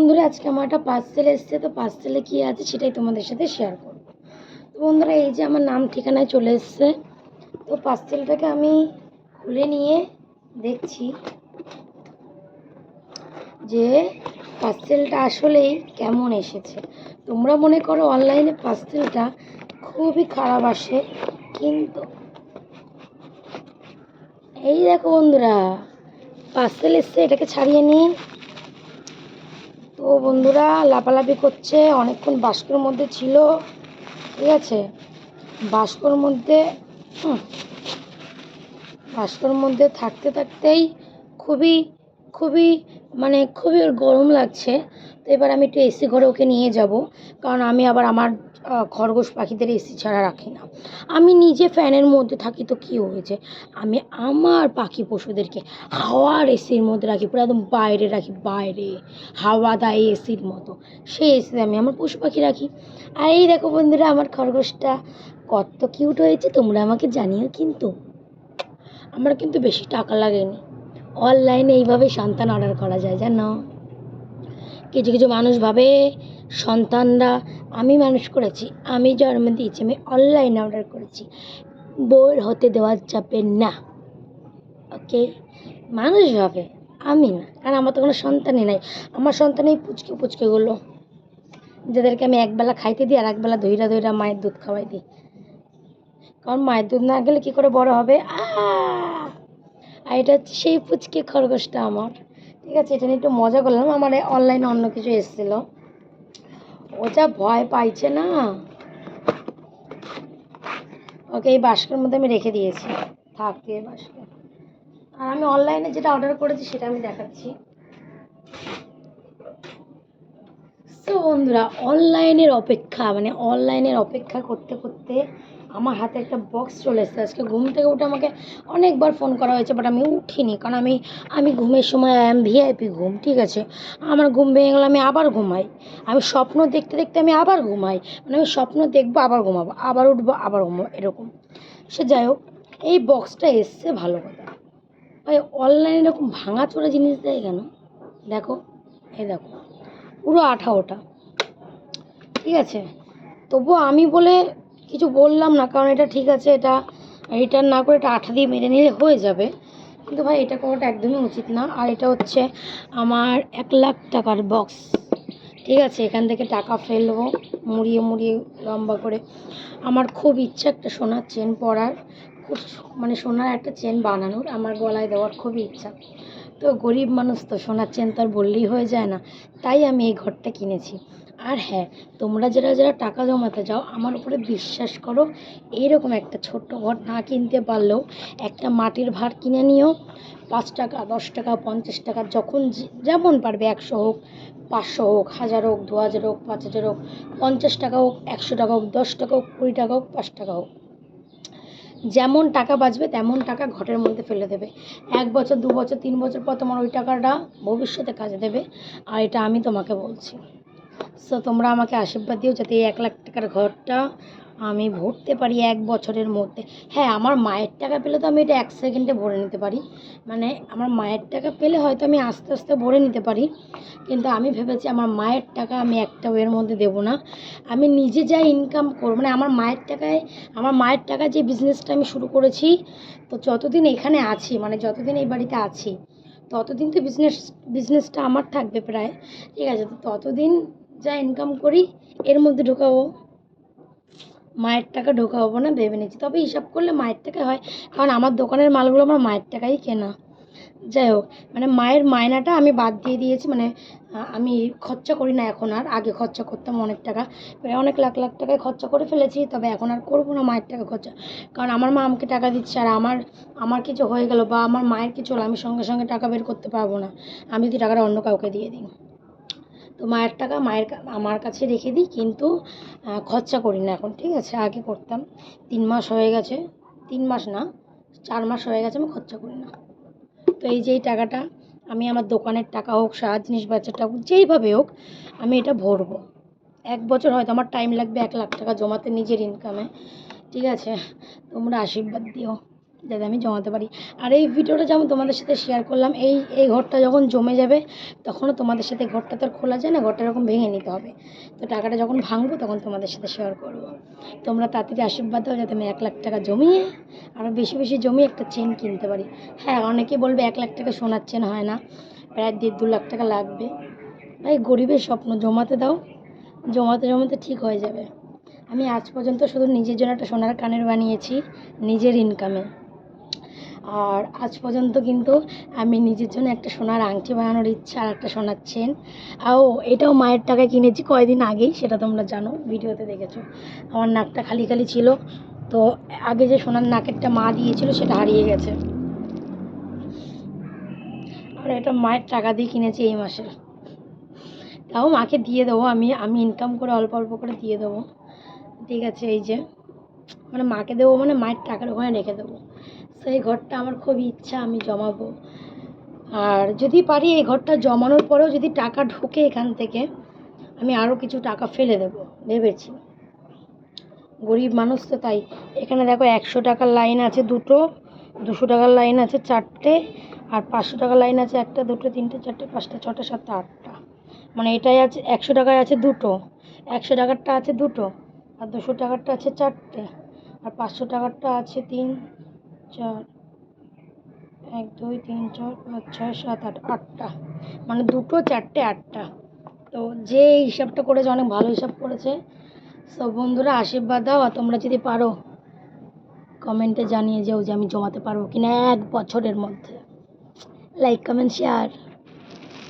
বন্ধুরা, আজকে আমার একটা পার্সেল এসছে, তো পার্সেলে কী আছে সেটাই তোমাদের সাথে শেয়ার করব। তো বন্ধুরা, এই যে আমার নাম ঠিকানায় চলে এসছে, তো পার্সেলটাকে আমি খুলে নিয়ে দেখছি যে পার্সেলটা আসলেই কেমন এসেছে। তোমরা মনে করো অনলাইনে পার্সেলটা খুবই খারাপ আসে, কিন্তু এই দেখো বন্ধুরা পার্সেল এসছে, এটাকে ছাড়িয়ে নিই তো বন্ধুরা লাফালাফি করছে, অনেকক্ষণ বাস্কর মধ্যে ছিল, ঠিক আছে? বাস্কর মধ্যে বাস্কর মধ্যে থাকতে থাকতেই খুবই খুবই মানে খুবই গরম লাগছে। তো এবার আমি একটু এসি ঘরে ওকে নিয়ে যাব, কারণ আমি আবার আমার খরগোশ পাখিদের এসি ছাড়া রাখি না। আমি নিজে ফ্যানের মধ্যে থাকি তো কী হয়েছে? আমি আমার পাখি পশুদেরকে হাওয়ার এসির মধ্যে রাখি, পুরো একদম বাইরে রাখি, বাইরে, হাওয়া দেয় এসির মতো। সেই এসিতে আমি আমার পশু পাখি রাখি। আর এই দেখো বন্ধুরা, আমার খরগোশটা কত কিউট হয়েছে, তোমরা আমাকে জানিও কিন্তু। আমার কিন্তু বেশি টাকা লাগেনি। অনলাইনে এইভাবে সন্তান অর্ডার করা যায়, জানো? কিছু কিছু মানুষ ভাবে সন্তানরা আমি মানুষ করেছি, আমি জন্ম দিয়েছি, আমি অনলাইনে অর্ডার করেছি। বোর হতে দেওয়া যাবে না ওকে মানুষ ভাবে আমি না, কারণ আমার তো কোনো সন্তানই নাই। আমার সন্তান এই পুচকে পুচকেগুলো যাদেরকে আমি একবেলা খাইতে দিই আর একবেলা ধইরা ধইরা মায়ের দুধ খাওয়াই দিই। কারণ মায়ের দুধ না গেলে কী করে বড় হবে! আর এটা হচ্ছে সেই পুচকে খরগোশটা আমার, ঠিক আছে? এটা নিয়ে একটু মজা করলাম, আমার অনলাইনে অন্য কিছু এসেছিল। ও যা ভয় পাইছে না। ওকে এই বাস্কের মধ্যে আমি রেখে দিয়েছি। থাকতে বাস্কে আর আমি অনলাইনে যেটা অর্ডার করেছি সেটা আমি দেখাচ্ছি। তো বন্ধুরা, অনলাইনের অপেক্ষা মানে অনলাইনের অপেক্ষা করতে করতে আমার হাতে একটা বক্স চলে এসেছে। আজকে ঘুম থেকে উঠে আমাকে অনেকবার ফোন করা হয়েছে বাট আমি উঠিনি, কারণ আমি আমি ঘুমের সময় আই এম ভিআইপি ঘুম, ঠিক আছে? আমার ঘুম ভেঙে গেলে, আমি আবার ঘুমাই। আমি স্বপ্ন দেখতে দেখতে আমি আবার ঘুমাই। মানে আমি স্বপ্ন দেখব, আবার ঘুমাবো, আবার উঠবো, আবার ঘুমাবো, এরকম। সে যাই হোক, এই বক্সটা এসছে ভালো কথা। ভাই, অনলাইনে এরকম ভাঙাচোরা জিনিস দেয় কেন? দেখো, এই দেখো। পুরো আঠা ওটা ঠিক আছে? তবুও আমি বলে কিছু বললাম না, কারণ এটা ঠিক আছে, এটা রিটার্ন না করে এটা আঠা দিয়ে মেরে নিলে হয়ে যাবে। কিন্তু ভাই, এটা করাটা একদমই উচিত না। আর এটা হচ্ছে আমার এক লাখ টাকার বক্স ঠিক আছে? এখান থেকে টাকা ফেলব মুড়িয়ে মুড়িয়ে লম্বা করে। আমার খুব ইচ্ছা একটা সোনার চেন পরার। মানে সোনার একটা চেন বানানোর আমার গলায় দেওয়ার খুবই ইচ্ছা। তো গরিব মানুষ তো সোনার চেন তো আর বললেই হয়ে যায় না। তাই আমি এই ঘরটা কিনেছি। আর হ্যাঁ তোমরা যারা যারা টাকা জমাতে যাও, আমার উপরে বিশ্বাস করো, এইরকম একটা ছোট্ট ঘর না কিনতে পারলেও একটা মাটির ভার কিনে নিও। পাঁচ টাকা, দশ টাকা, পঞ্চাশ টাকা, যখন যেমন পারবে, একশো হোক, পাঁচশো হোক, হাজার হোক, দু হাজার হোক, পাঁচ হাজার হোক, পঞ্চাশ টাকা হোক, একশো টাকা হোক, দশ টাকা হোক, কুড়ি টাকা হোক, পাঁচ টাকা হোক। যেমন টাকা বাঁচবে, তেমন টাকা ঘটের মধ্যে ফেলে দেবে। এক বছর, দু বছর, তিন বছর পর তোমার ওই টাকাটা ভবিষ্যতে কাজে দেবে। আর এটা আমি তোমাকে বলছি। সো তোমরা আমাকে আশীর্বাদ দিও যাতে এই এক লাখ টাকার ঘরটা আমি ভরতে পারি এক বছরের মধ্যে। হ্যাঁ আমার মায়ের টাকা পেলে তো আমি এটা এক সেকেন্ডে ভরে নিতে পারি। মানে আমার মায়ের টাকা পেলে হয়তো আমি আস্তে আস্তে ভরে নিতে পারি। কিন্তু আমি ভেবেছি আমার মায়ের টাকা আমি একটা এর মধ্যে দেবো না। আমি নিজে যা ইনকাম করব মানে আমার মায়ের টাকায়, আমার মায়ের টাকা যে বিজনেসটা আমি শুরু করেছি, তো যতদিন এখানে আছি মানে যতদিন এই বাড়িতে আছি, ততদিন তো বিজনেস বিজনেসটা আমার থাকবে প্রায়। ঠিক আছে, তো ততদিন যা ইনকাম করি, এর মধ্যে ঢোকাবো। মায়ের টাকা ঢোকাবো না ভেবে নিচ্ছি তবে হিসাব করলে মায়ের টাকা হয়। কারণ আমার দোকানের মালগুলো আমার মায়ের টাকাই কেনা। যাই হোক মানে মায়ের মায়নাটা আমি বাদ দিয়ে দিয়েছি। মানে আমি খরচা করি না এখন আর। আগে খরচা করতাম অনেক টাকা। প্রায় অনেক লাখ লাখ টাকায় খরচা করে ফেলেছি। তবে এখন আর করব না মায়ের টাকা খরচা। কারণ আমার মা আমাকে টাকা দিচ্ছে আর আমার আমার কিছু হয়ে গেল বা আমার মায়ের কিছু হলো, আমি সঙ্গে সঙ্গে টাকা বের করতে পারব না। আমি যদি টাকাটা অন্য কাউকে দিয়ে দিই। তো মায়ের টাকা মায়ের আমার কাছে রেখে দিই, কিন্তু খরচা করি না এখন, ঠিক আছে? আগে করতাম। তিন মাস হয়ে গেছে। তিন মাস না, চার মাস হয়ে গেছে, আমি খরচা করি না। তো এই যে এই টাকাটা, আমি আমার দোকানের টাকা হোক, সারা জিনিস বেচার টাকা যেইভাবে হোক, আমি এটা ভরবো। এক বছর হয়তো আমার টাইম লাগবে এক লাখ টাকা জমাতে নিজের ইনকামে ঠিক আছে? তোমরা আশীর্বাদ দিও। যাতে আমি জমাতে পারি। আর এই ভিডিওটা যেমন তোমাদের সাথে শেয়ার করলাম, এই এই ঘরটা যখন জমে যাবে, তখনও তোমাদের সাথে ঘরটা তো আর খোলা যায় না, ঘরটা এরকম ভেঙে নিতে হবে। তো টাকাটা যখন ভাঙবো, তখন তোমাদের সাথে শেয়ার করব। তোমরা তাড়াতাড়ি আশীর্বাদ দাও যাতে আমি এক লাখ টাকা জমিয়ে আরও বেশি বেশি জমিয়ে একটা চেন কিনতে পারি। হ্যাঁ অনেকে বলবে এক লাখ টাকা সোনার চেন হয় না, প্রায় দেড়, দু লাখ টাকা লাগবে। ভাই, গরিবের স্বপ্ন, জমাতে দাও। জমাতে জমাতে ঠিক হয়ে যাবে। আমি আজ পর্যন্ত শুধু নিজের জন্য একটা সোনার কানের বানিয়েছি, নিজের ইনকামে আর আজ পর্যন্ত কিন্তু আমি নিজের জন্য একটা সোনার আংটি বানানোর ইচ্ছা আর একটা সোনার চেন ও এটাও মায়ের টাকায় কিনেছি কয়দিন আগেই, সেটা তোমরা জানো, ভিডিওতে দেখেছ। আমার নাকটা খালি খালি ছিল। তো আগে যে সোনার নাকেরটা মা দিয়েছিল, সেটা হারিয়ে গেছে। আর এটা মায়ের টাকা দিয়ে কিনেছি এই মাসে। তাও মাকে দিয়ে দেবো আমি আমি ইনকাম করে অল্প অল্প করে দিয়ে দেবো। ঠিক আছে, এই যে। মানে মাকে দেবো মানে মায়ের টাকার ওখানে রেখে দেবো। সেই ঘরটা আমার খুব ইচ্ছা, আমি জমাবো। আর যদি পারি এই ঘরটা জমানোর পরেও যদি টাকা ঢোকে এখান থেকে, আমি আরও কিছু টাকা ফেলে দেবো, ভেবেছি। গরিব মানুষ তো তাই। এখানে দেখো একশো টাকার লাইন আছে দুটো, দুশো টাকার লাইন আছে চারটে, আর পাঁচশো টাকার লাইন আছে একটা, দুটো, তিনটে, চারটে, পাঁচটা, ছটা, সাতটা, আটটা। মানে এটাই আছে, একশো টাকায় আছে দুটো। একশো টাকারটা আছে দুটো, আর দুশো টাকারটা আছে চারটে, আর পাঁচশো টাকারটা আছে তিন চার, এক, দুই, তিন, চার, পাঁচ, ছয়, সাত, আট, আটটা। মানে দুটো চারটে আটটা। তো যে হিসাবটা করেছে, অনেক ভালো হিসাব করেছে। সব বন্ধুরা, আশীর্বাদ দাও, আর তোমরা যদি পারো, কমেন্টে জানিয়ে যেও যে আমি জমাতে পারব কিনা এক বছরের মধ্যে। Like, comment, share.